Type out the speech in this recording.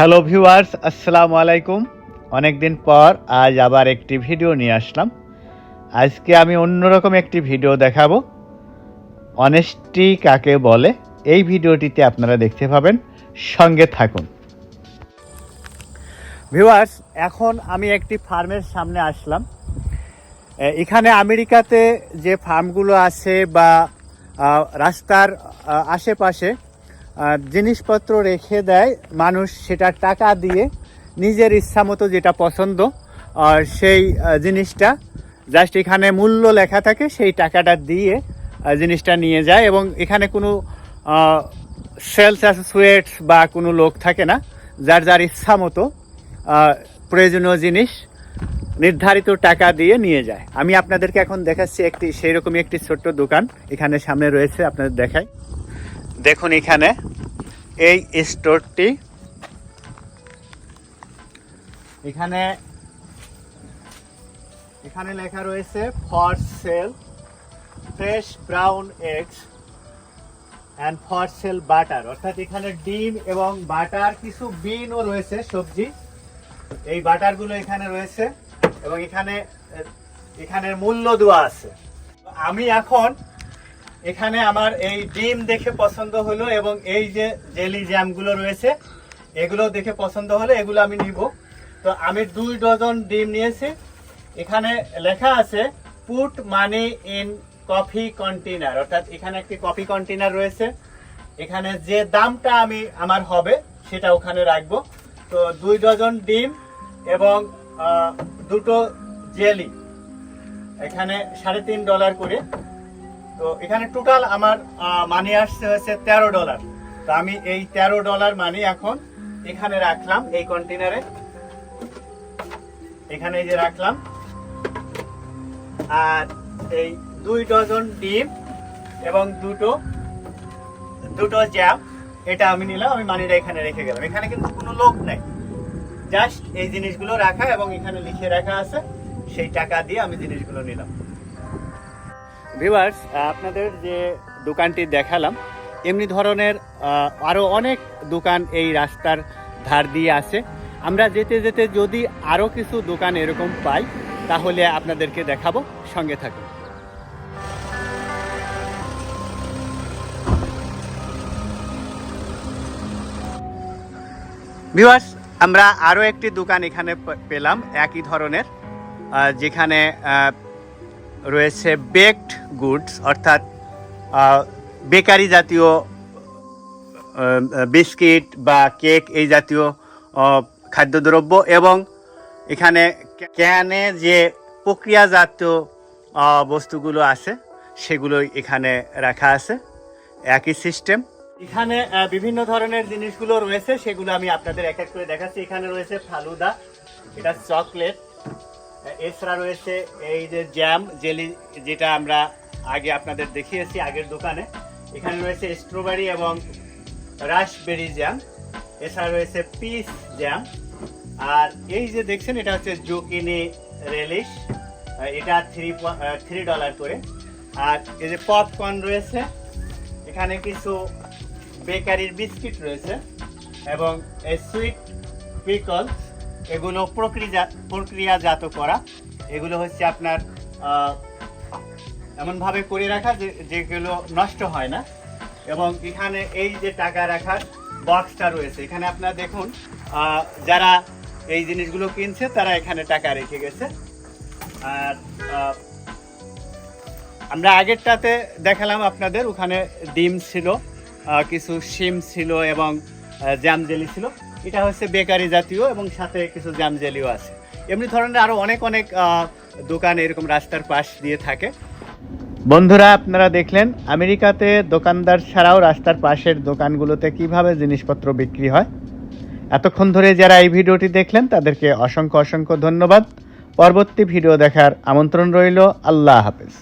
Hello viewers আসসালামু আলাইকুম। অনেক দিন পর আজ আবার একটি ভিডিও নিয়ে আসলাম। আজকে আমি অন্যরকম একটি ভিডিও দেখাবো। অনেস্টি কাকে বলে? এই ভিডিওটিতে আপনারা দেখতে পাবেন। সঙ্গে থাকুন। ভিউয়ার্স এখন আমি একটি ফার্মের সামনে আসলাম। এখানে আমেরিকাতে যে ফার্মগুলো আছে বা রাস্তার আশেপাশে জিনিসপত্র রেখে দেয় মানুষ সেটা টাকা দিয়ে নিজের ইচ্ছা মতো যেটা পছন্দ আহ, সেই জিনিসটা জাস্ট এখানে মূল্য লেখা থাকে সেই টাকাটা দিয়ে জিনিসটা নিয়ে যায় এবং এখানে কোনো সেলস অ্যাসোসিয়েটস বা কোনো লোক থাকে না যার যার ইচ্ছা মতো প্রয়োজনীয় জিনিস নির্ধারিত টাকা দিয়ে নিয়ে যায়। আমি আপনাদেরকে এখন দেখাচ্ছি একটি সেই রকমই একটি ছোট্ট দোকান এখানে সামনে রয়েছে আপনাদের দেখাই। দেখুন এখানে এই স্টোরটি। এখানে এখানে লেখা রয়েছে for sale fresh brown eggs and for sale butter অর্থাৎ এখানে ডিম এবং বাটার, কিছু বিনও রয়েছে, সবজি। এই বাটারগুলো এখানে রয়েছে এবং এখানে, এখানের মূল্য দেওয়া আছে। আমি এখন এখানে আমার এই ডিম দেখে পছন্দ হলো এবং এই যে জেলি জ্যামগুলো রয়েছে, এগুলো দেখে পছন্দ হলো এগুলো আমি নিব। তো আমি দুই ডজন ডিম নিয়েছি। এখানে লেখা আছে put money in coffee container অর্থাৎ এখানে একটি কফি কন্টেনার রয়েছে। এখানে যে দামটা আমি, আমার হবে, সেটা ওখানে রাখব। তো দুই ডজন ডিম এবং দুটো জেলি। এখানে সাড়ে তিন ডলার করে। তো এখানে টোটাল আমার মানি আসছে হচ্ছে তেরো ডলার তো আমি এই তেরো ডলার মানি এখন এখানে রাখলাম এই কন্টেনারে এখানে এই যে রাখলাম। আর এই দুই ডজন ডিম এবং দুটো দুটো জ্যাম এটা আমি নিলাম, আমি মানিটা এখানে রেখে গেলাম। এখানে কিন্তু কোনো লোক নেই। জাস্ট এই জিনিসগুলো রাখা এবং এখানে লিখে রাখা আছে, সেই টাকা দিয়ে আমি জিনিসগুলো নিলাম। ভিউয়ার্স আপনাদের যে দোকানটি দেখালাম, এমনি ধরনের আরও অনেক দোকান এই রাস্তার ধার দিয়ে আছে। আমরা যেতে যেতে যদি আরও কিছু দোকান এরকম পাই, তাহলে আপনাদেরকে দেখাবো, সঙ্গে থাকুন। ভিউয়ার্স আমরা আরও একটি দোকান এখানে পেলাম, একই ধরনের যেখানে রয়েছে বেকড গুডস অর্থাৎ বেকারি জাতীয় বিস্কিট বা কেক এই জাতীয় খাদ্যদ্রব্য এবং এখানে ক্যানে যে প্রক্রিয়াজাত বস্তুগুলো আছে সেগুলো এখানে রাখা আছে, একই সিস্টেম এখানে বিভিন্ন ধরনের জিনিসগুলো রয়েছে, সেগুলো আমি আপনাদের এক এক করে দেখাচ্ছি। এখানে রয়েছে ফালুদা, এটা চকলেট এছাড়া রয়েছে এই যে জ্যাম জেলি যেটা আমরা আগে আপনাদের দেখিয়েছি আগের দোকানে। এখানে রয়েছে স্ট্রবেরি এবং রাসবেরি জ্যাম এছাড়া রয়েছে পিস জ্যাম আর এই যে দেখছেন, এটা হচ্ছে জুকিনি রেলিশ এটা থ্রি থ্রি ডলার করে। আর এই যে পপকর্ন রয়েছে, এখানে কিছু বেকারির বিস্কিট রয়েছে এবং এই সুইট পিকল এগুলো প্রক্রিয়া, প্রক্রিয়াজাত করা। এগুলো হচ্ছে আপনার এমনভাবে করে রাখা যে, যেগুলো নষ্ট হয় না। এবং এখানে এই যে টাকা রাখার বক্সটা রয়েছে, এখানে আপনারা দেখুন যারা এই জিনিসগুলো কিনছে, তারা এখানে টাকা রেখে গেছে। আর আমরা আগেরটাতে দেখালাম আপনাদের, ওখানে ডিম ছিল কিছু শিম ছিল এবং জ্যাম জেলি ছিল। এটা হচ্ছে বেকারি জাতীয় এবং সাথে কিছু জ্যাম জেলিও আছে। এমনি ধরনের আরও অনেক অনেক দোকান এরকম রাস্তার পাশ দিয়ে থাকে। বন্ধুরা, আপনারা দেখলেন আমেরিকাতে দোকানদার ছাড়াও রাস্তার পাশের দোকানগুলোতে কীভাবে জিনিসপত্র বিক্রি হয়। এতক্ষণ ধরে যারা এই ভিডিওটি দেখলেন, তাদেরকে অসংখ্য অসংখ্য ধন্যবাদ। পরবর্তী ভিডিও দেখার আমন্ত্রণ রইল। আল্লাহ হাফেজ।